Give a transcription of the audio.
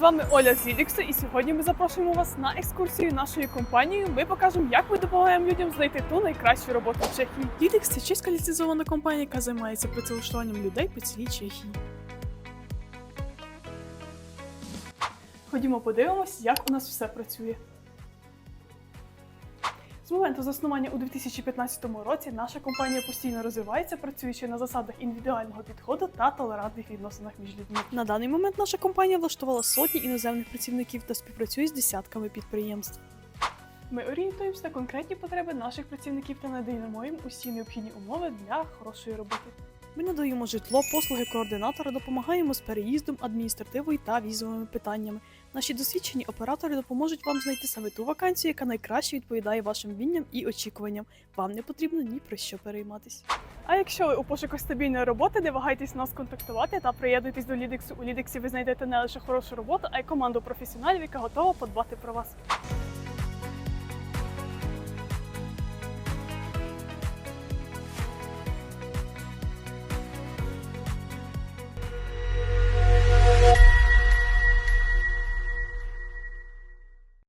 З вами Оля з Лідіксу, і сьогодні ми запрошуємо вас на екскурсію нашої компанії. Ми покажемо, як ми допомагаємо людям знайти ту найкращу роботу в Чехії. Лідікс це чеська ліцензована компанія, яка займається працевлаштуванням людей по цілій Чехії. Ходімо подивимось, як у нас все працює. З моменту заснування у 2015 році наша компанія постійно розвивається, працюючи на засадах індивідуального підходу та толерантних відносинах між людьми. На даний момент наша компанія влаштувала сотні іноземних працівників та співпрацює з десятками підприємств. Ми орієнтуємося на конкретні потреби наших працівників та надаємо їм усі необхідні умови для хорошої роботи. Ми надаємо житло, послуги координатора, допомагаємо з переїздом, адміністративою та візовими питаннями. Наші досвідчені оператори допоможуть вам знайти саме ту вакансію, яка найкраще відповідає вашим вмінням і очікуванням. Вам не потрібно ні про що перейматись. А якщо ви у пошуку стабільної роботи, не вагайтесь нас контактувати та приєднуйтесь до Лідексу. У Лідексі ви знайдете не лише хорошу роботу, а й команду професіоналів, яка готова подбати про вас.